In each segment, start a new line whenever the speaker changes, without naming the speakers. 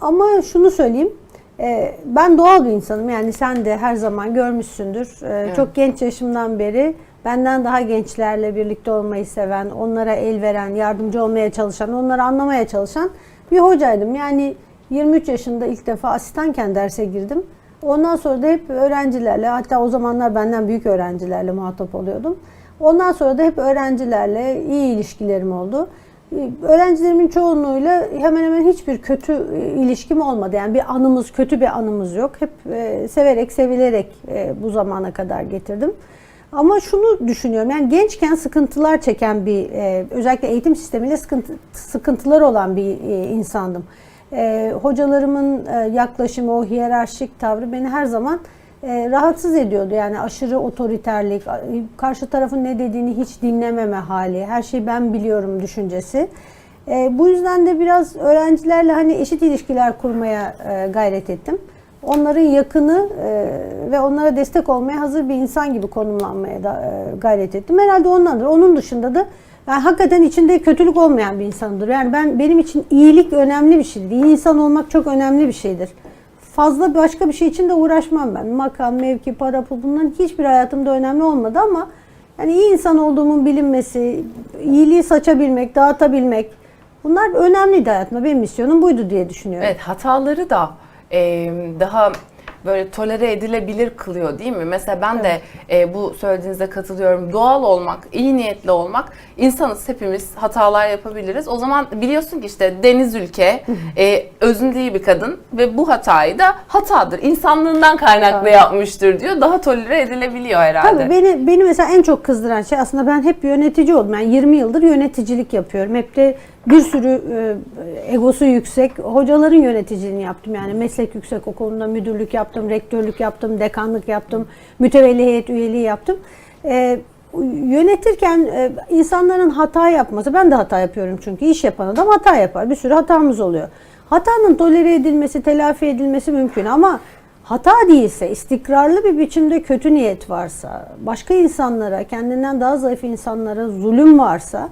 ama şunu söyleyeyim. e, ben doğal bir insanım. Yani sen de her zaman görmüşsündür. E, Çok genç yaşımdan beri benden daha gençlerle birlikte olmayı seven, onlara el veren, yardımcı olmaya çalışan, onları anlamaya çalışan bir hocaydım. Yani 23 yaşında ilk defa asistanken derse girdim. Ondan sonra da hep öğrencilerle, hatta o zamanlar benden büyük öğrencilerle muhatap oluyordum. Ondan sonra da hep öğrencilerle iyi ilişkilerim oldu. Öğrencilerimin çoğunluğuyla hemen hemen hiçbir kötü e, ilişkim olmadı. Yani bir anımız, kötü bir anımız yok. Hep e, severek, sevilerek e, bu zamana kadar getirdim. Ama şunu düşünüyorum, yani gençken sıkıntılar çeken bir, e, özellikle eğitim sistemiyle sıkıntı, sıkıntılar olan bir e, insandım. E, hocalarımın e, yaklaşımı, o hiyerarşik tavrı beni her zaman e, rahatsız ediyordu. Yani aşırı otoriterlik, karşı tarafın ne dediğini hiç dinlememe hali, her şeyi ben biliyorum düşüncesi. E, bu yüzden de biraz öğrencilerle hani eşit ilişkiler kurmaya e, gayret ettim. Onların yakını e, ve onlara destek olmaya hazır bir insan gibi konumlanmaya da e, gayret ettim. Herhalde ondandır. Onun dışında da yani hakikaten içinde kötülük olmayan bir insandır. Yani ben benim için iyilik önemli bir şeydir. İyi insan olmak çok önemli bir şeydir fazla başka bir şey için de uğraşmam ben. Makam, mevki, para, pul bunların hiçbir hayatımda önemli olmadı ama yani iyi insan olduğumun bilinmesi, iyiliği saçabilmek, dağıtabilmek bunlar önemliydi hayatımda. Benim misyonum buydu diye düşünüyorum.
Evet hataları da e, daha böyle tolere edilebilir kılıyor değil mi? Mesela ben de e, bu söylediğinize katılıyorum. Doğal olmak, iyi niyetli olmak. insanız hepimiz hatalar yapabiliriz. O zaman biliyorsun ki işte Deniz Ülke e, özünde iyi bir kadın ve bu hatayı da hatadır. İnsanlığından kaynaklı yapmıştır diyor. Daha tolere edilebiliyor herhalde.
Tabii beni beni mesela en çok kızdıran şey aslında ben hep yönetici oldum. Yani 20 yıldır yöneticilik yapıyorum. Hep de bir sürü e, egosu yüksek hocaların yöneticiliğini yaptım. Yani meslek yüksek okulunda müdürlük yaptım, rektörlük yaptım, dekanlık yaptım, mütevelli heyet üyeliği yaptım. E, yönetirken e, insanların hata yapması, ben de hata yapıyorum çünkü iş yapan adam hata yapar. Bir sürü hatamız oluyor. Hatanın tolere edilmesi, telafi edilmesi mümkün ama hata değilse, istikrarlı bir biçimde kötü niyet varsa, başka insanlara, kendinden daha zayıf insanlara zulüm varsa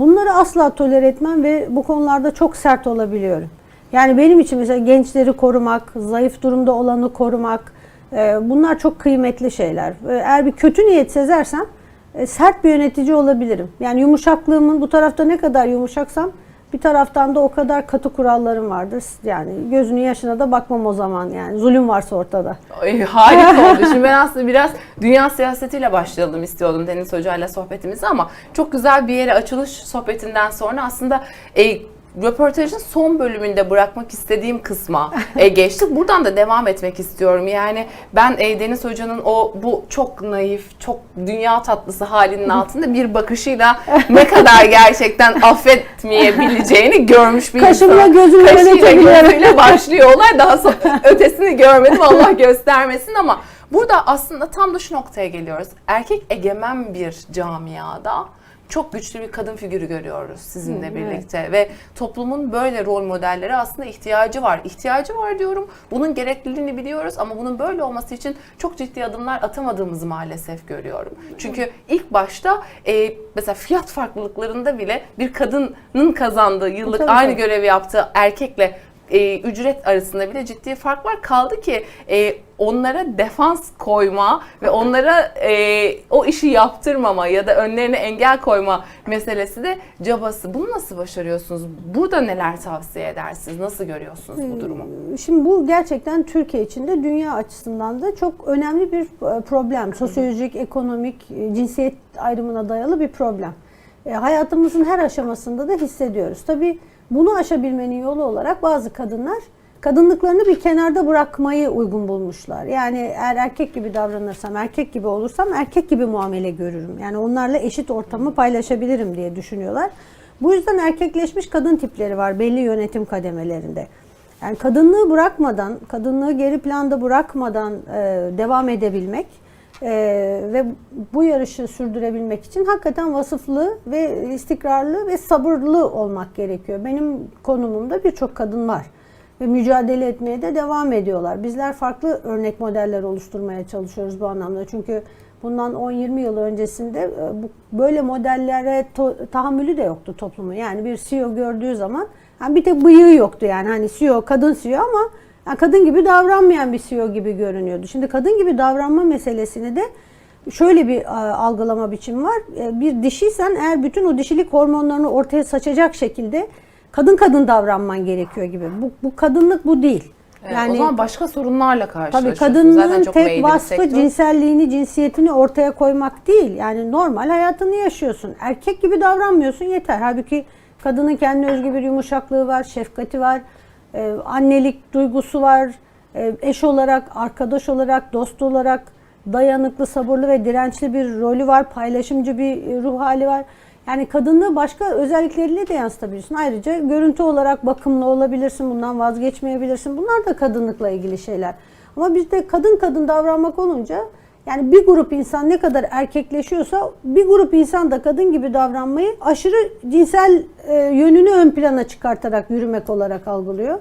bunları asla tolere etmem ve bu konularda çok sert olabiliyorum. Yani benim için mesela gençleri korumak, zayıf durumda olanı korumak e, bunlar çok kıymetli şeyler. E, Eğer bir kötü niyet sezersem e, sert bir yönetici olabilirim. Yani yumuşaklığımın bu tarafta ne kadar yumuşaksam bir taraftan da o kadar katı kurallarım vardır. Yani gözünün yaşına da bakmam o zaman yani. Zulüm varsa ortada.
Ay, harika oldu. Şimdi ben aslında biraz dünya siyasetiyle başlayalım istiyordum Deniz Hoca ile sohbetimizi ama çok güzel bir yere açılış sohbetinden sonra aslında e, röportajın son bölümünde bırakmak istediğim kısma e, geçtik. Buradan da devam etmek istiyorum. Yani ben e, Deniz Hoca'nın o bu çok naif, çok dünya tatlısı halinin altında bir bakışıyla ne kadar gerçekten affetmeyebileceğini görmüş bir
Kaşımla
insan.
gözümle
Kaşıyla
yönetebiliyorum.
gözüyle başlıyorlar. Daha sonra ötesini görmedim Allah göstermesin ama burada aslında tam da şu noktaya geliyoruz. Erkek egemen bir camiada çok güçlü bir kadın figürü görüyoruz sizinle
Hı,
birlikte ve toplumun böyle rol modelleri aslında ihtiyacı var. İhtiyacı var diyorum. Bunun gerekliliğini biliyoruz ama bunun böyle olması için çok ciddi adımlar atamadığımızı maalesef görüyorum. Çünkü ilk başta e, mesela fiyat farklılıklarında bile bir kadının kazandığı yıllık
Tabii,
aynı
tabii.
görevi yaptığı erkekle e, ücret arasında bile ciddi fark var. Kaldı ki e, onlara defans koyma ve onlara e, o işi yaptırmama ya da önlerine engel koyma meselesi de cabası. Bunu nasıl başarıyorsunuz? Burada neler tavsiye edersiniz? Nasıl görüyorsunuz bu durumu?
Şimdi bu gerçekten Türkiye içinde dünya açısından da çok önemli bir e, problem. Sosyolojik, ekonomik, e, cinsiyet ayrımına dayalı bir problem. E, hayatımızın her aşamasında da hissediyoruz. Tabii bunu aşabilmenin yolu olarak bazı kadınlar kadınlıklarını bir kenarda bırakmayı uygun bulmuşlar. Yani eğer erkek gibi davranırsam, erkek gibi olursam erkek gibi muamele görürüm. Yani onlarla eşit ortamı paylaşabilirim diye düşünüyorlar. Bu yüzden erkekleşmiş kadın tipleri var belli yönetim kademelerinde. Yani kadınlığı bırakmadan, kadınlığı geri planda bırakmadan e, devam edebilmek e, ve bu yarışı sürdürebilmek için hakikaten vasıflı ve istikrarlı ve sabırlı olmak gerekiyor. Benim konumumda birçok kadın var ve mücadele etmeye de devam ediyorlar. Bizler farklı örnek modeller oluşturmaya çalışıyoruz bu anlamda. Çünkü bundan 10-20 yıl öncesinde e, böyle modellere tahammülü de yoktu toplumun. Yani bir CEO gördüğü zaman Yani bir tek bıyığı yoktu yani hani CEO kadın CEO ama yani kadın gibi davranmayan bir CEO gibi görünüyordu. Şimdi kadın gibi davranma meselesini de şöyle bir e, algılama biçimi var. E, Bir dişiysen eğer bütün o dişilik hormonlarını ortaya saçacak şekilde kadın kadın davranman gerekiyor gibi. Bu, bu kadınlık bu değil.
Evet, o zaman başka sorunlarla
Tabii
karşılaşıyorsunuz. Zaten
kadınlığın
çok
tek vasfı cinselliğini, cinsiyetini ortaya koymak değil. Yani normal hayatını yaşıyorsun. Erkek gibi davranmıyorsun yeter. Halbuki kadının kendine özgü bir yumuşaklığı var, şefkati var, e, annelik duygusu var, e, eş olarak, arkadaş olarak, dost olarak dayanıklı, sabırlı ve dirençli bir rolü var, paylaşımcı bir ruh hali var. Yani kadınlığı başka özellikleriyle de yansıtabilirsin. Ayrıca görüntü olarak bakımlı olabilirsin, bundan vazgeçmeyebilirsin. Bunlar da kadınlıkla ilgili şeyler. Ama bizde kadın kadın davranmak olunca yani bir grup insan ne kadar erkekleşiyorsa bir grup insan da kadın gibi davranmayı aşırı cinsel e, yönünü ön plana çıkartarak yürümek olarak algılıyor.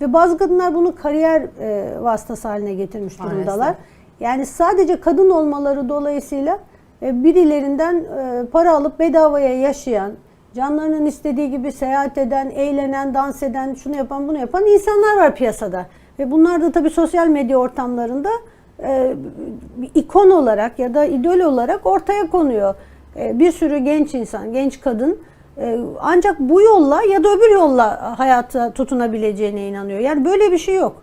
Ve bazı kadınlar bunu kariyer e, vasıtası haline getirmiş
Maalesef.
durumdalar. Yani sadece kadın olmaları dolayısıyla birilerinden e, para alıp bedavaya yaşayan, canlarının istediği gibi seyahat eden, eğlenen, dans eden, şunu yapan, bunu yapan insanlar var piyasada. Ve bunlar da tabii sosyal medya ortamlarında e, ikon olarak ya da idol olarak ortaya konuyor. E, bir sürü genç insan, genç kadın e, ancak bu yolla ya da öbür yolla hayata tutunabileceğine inanıyor. Yani böyle bir şey yok.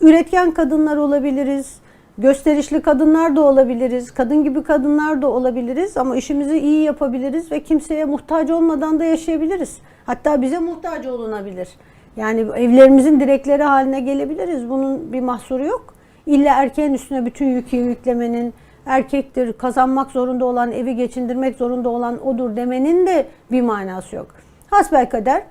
Üretken kadınlar olabiliriz, gösterişli kadınlar da olabiliriz, kadın gibi kadınlar da olabiliriz ama işimizi iyi yapabiliriz ve kimseye muhtaç olmadan da yaşayabiliriz. Hatta bize muhtaç olunabilir. Yani evlerimizin direkleri haline gelebiliriz. Bunun bir mahsuru yok. İlla erkeğin üstüne bütün yükü yüklemenin, erkektir, kazanmak zorunda olan, evi geçindirmek zorunda olan odur demenin de bir manası yok. Hasbelkader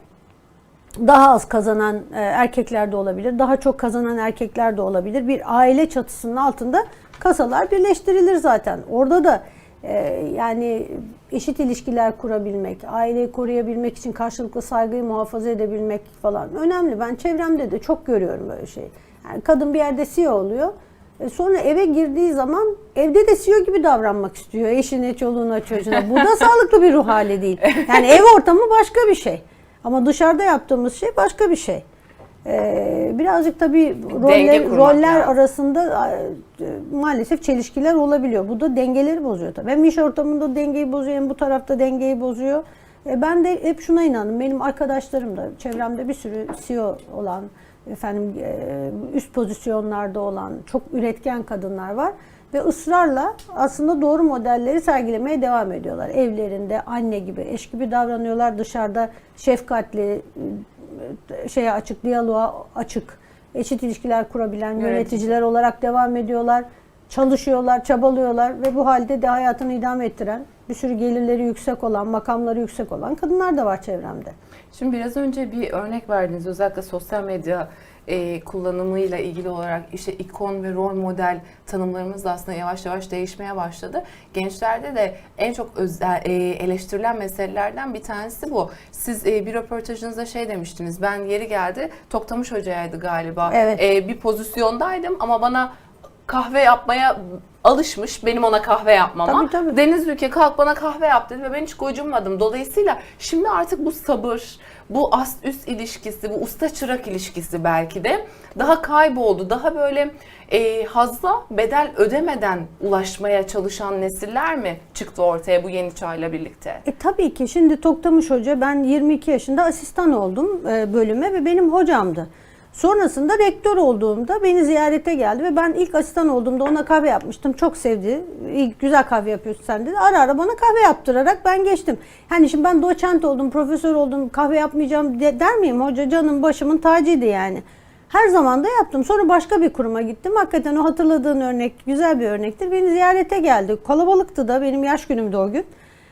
daha az kazanan e, erkekler de olabilir, daha çok kazanan erkekler de olabilir. Bir aile çatısının altında kasalar birleştirilir zaten. Orada da e, yani eşit ilişkiler kurabilmek, aileyi koruyabilmek için karşılıklı saygıyı muhafaza edebilmek falan önemli. Ben çevremde de çok görüyorum böyle şey. Yani kadın bir yerde CEO oluyor. E, Sonra eve girdiği zaman evde de CEO gibi davranmak istiyor. Eşine, çoluğuna, çocuğuna. Bu da sağlıklı bir ruh hali değil. Yani ev ortamı başka bir şey. Ama dışarıda yaptığımız şey başka bir şey. Ee, birazcık tabii roller, roller
lazım.
arasında e, maalesef çelişkiler olabiliyor. Bu da dengeleri bozuyor tabii. Hem iş ortamında dengeyi bozuyor hem bu tarafta dengeyi bozuyor. E, ben de hep şuna inandım. Benim arkadaşlarım da çevremde bir sürü CEO olan, efendim e, üst pozisyonlarda olan çok üretken kadınlar var ve ısrarla aslında doğru modelleri sergilemeye devam ediyorlar. Evlerinde anne gibi, eş gibi davranıyorlar. Dışarıda şefkatli, e, şeye açık, diyaloğa açık, eşit ilişkiler kurabilen
Yönetici.
yöneticiler olarak devam ediyorlar. Çalışıyorlar, çabalıyorlar ve bu halde de hayatını idame ettiren, bir sürü gelirleri yüksek olan, makamları yüksek olan kadınlar da var çevremde.
Şimdi biraz önce bir örnek verdiniz. Özellikle sosyal medya e, kullanımıyla ilgili olarak işte ikon ve rol model tanımlarımız da aslında yavaş yavaş değişmeye başladı. Gençlerde de en çok özel, e, eleştirilen meselelerden bir tanesi bu. Siz e, bir röportajınızda şey demiştiniz. Ben yeri geldi Toktamış Hoca'ydı galiba.
Evet.
E, bir pozisyondaydım ama bana kahve yapmaya alışmış. Benim ona kahve yapmama.
Tabii, tabii.
Deniz Ülke kalk bana kahve yap dedi ve ben hiç gocunmadım. Dolayısıyla şimdi artık bu sabır, bu ast üst ilişkisi, bu usta çırak ilişkisi belki de daha kayboldu. Daha böyle e, hazla bedel ödemeden ulaşmaya çalışan nesiller mi çıktı ortaya bu yeni çağla birlikte?
E tabii ki şimdi Toktamış Hoca ben 22 yaşında asistan oldum e, bölüme ve benim hocamdı. Sonrasında rektör olduğumda beni ziyarete geldi ve ben ilk asistan olduğumda ona kahve yapmıştım. Çok sevdi. İyi, güzel kahve yapıyorsun sen dedi. Ara ara bana kahve yaptırarak ben geçtim. Yani şimdi ben doçent oldum, profesör oldum, kahve yapmayacağım de- der miyim? Hoca canım başımın tacıydı yani. Her zaman da yaptım. Sonra başka bir kuruma gittim. Hakikaten o hatırladığın örnek güzel bir örnektir. Beni ziyarete geldi. Kalabalıktı da benim yaş günümdü o gün.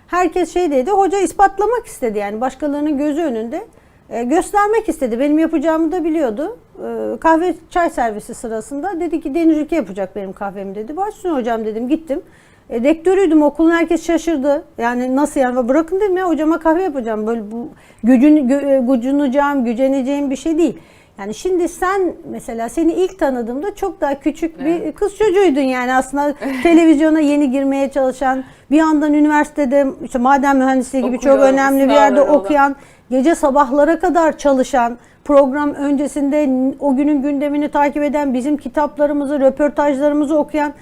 Herkes şey dedi. Hoca ispatlamak istedi yani başkalarının gözü önünde. E, göstermek istedi. Benim yapacağımı da biliyordu. E, kahve çay servisi sırasında dedi ki Deniz Ülke yapacak benim kahvemi dedi. Başüstüne hocam dedim gittim. E, rektörüydüm okulun herkes şaşırdı. Yani nasıl yani bırakın dedim ya hocama kahve yapacağım. Böyle bu gücün, gö, e, gücüneceğim, güceneceğim bir şey değil. Yani şimdi sen mesela seni ilk tanıdığımda çok daha küçük bir kız çocuğuydun yani aslında televizyona yeni girmeye çalışan bir yandan üniversitede işte maden mühendisliği gibi çok
Okuyor,
önemli bir yerde
sınavları olan.
Gece sabahlara kadar çalışan, program öncesinde o günün gündemini takip eden, bizim kitaplarımızı, röportajlarımızı okuyan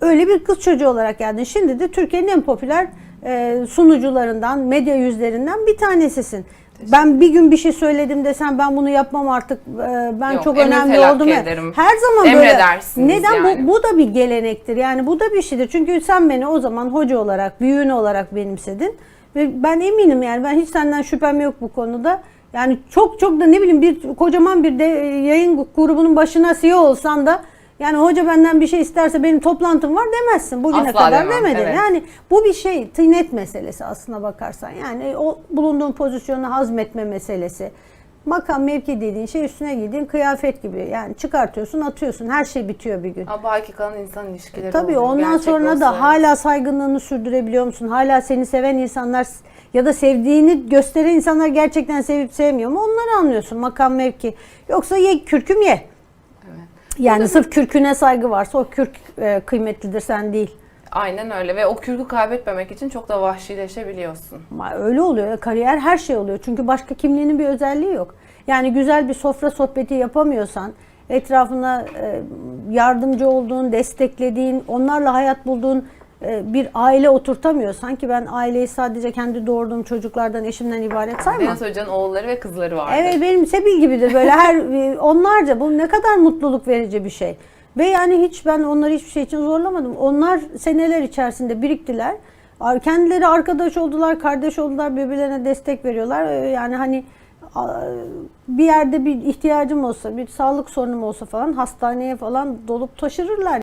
öyle bir kız çocuğu olarak geldin. Şimdi de Türkiye'nin en popüler e, sunucularından, medya yüzlerinden bir tanesisin. Ben bir gün bir şey söyledim desem ben bunu yapmam artık e, ben
Yok,
çok önemli oldum.
ederim.
Her zaman böyle. Neden
yani.
bu, bu da bir gelenektir. Yani bu da bir şeydir. Çünkü sen beni o zaman hoca olarak, büyüğün olarak benimsedin. Ve ben eminim yani ben hiç senden şüphem yok bu konuda. Yani çok çok da ne bileyim bir kocaman bir de e, yayın grubunun başına CEO olsan da yani hoca benden bir şey isterse benim toplantım var demezsin. Bugüne
Asla
kadar
demem,
demedin.
evet.
Yani bu bir şey tıynet meselesi aslına bakarsan. Yani o bulunduğun pozisyonu hazmetme meselesi. Makam mevki dediğin şey üstüne giydiğin kıyafet gibi. Yani çıkartıyorsun, atıyorsun. Her şey bitiyor bir gün.
Ama belki kalan insan ilişkileri
Tabii
oluyor.
ondan
Gerçek
sonra
olsa.
da hala saygınlığını sürdürebiliyor musun? Hala seni seven insanlar ya da sevdiğini gösteren insanlar gerçekten sevip sevmiyor mu? Onları anlıyorsun makam mevki. Yoksa ye kürküm ye. Yani sırf kürküne saygı varsa o kürk e, kıymetlidir sen değil.
Aynen öyle ve o kürkü kaybetmemek için çok da vahşileşebiliyorsun.
Ama öyle oluyor. Kariyer her şey oluyor. Çünkü başka kimliğinin bir özelliği yok. Yani güzel bir sofra sohbeti yapamıyorsan, etrafına e, yardımcı olduğun, desteklediğin, onlarla hayat bulduğun e, bir aile oturtamıyorsan ki ben aileyi sadece kendi doğurduğum çocuklardan, eşimden ibaret saymam.
Deniz Hoca'nın oğulları ve kızları vardır.
Evet benim Sebil gibidir böyle her e, onlarca bu ne kadar mutluluk verici bir şey. Ve yani hiç ben onları hiçbir şey için zorlamadım. Onlar seneler içerisinde biriktiler. Kendileri arkadaş oldular, kardeş oldular, birbirlerine destek veriyorlar. Ee, Yani hani bir yerde bir ihtiyacım olsa, bir sağlık sorunum olsa falan hastaneye falan dolup taşırırlar.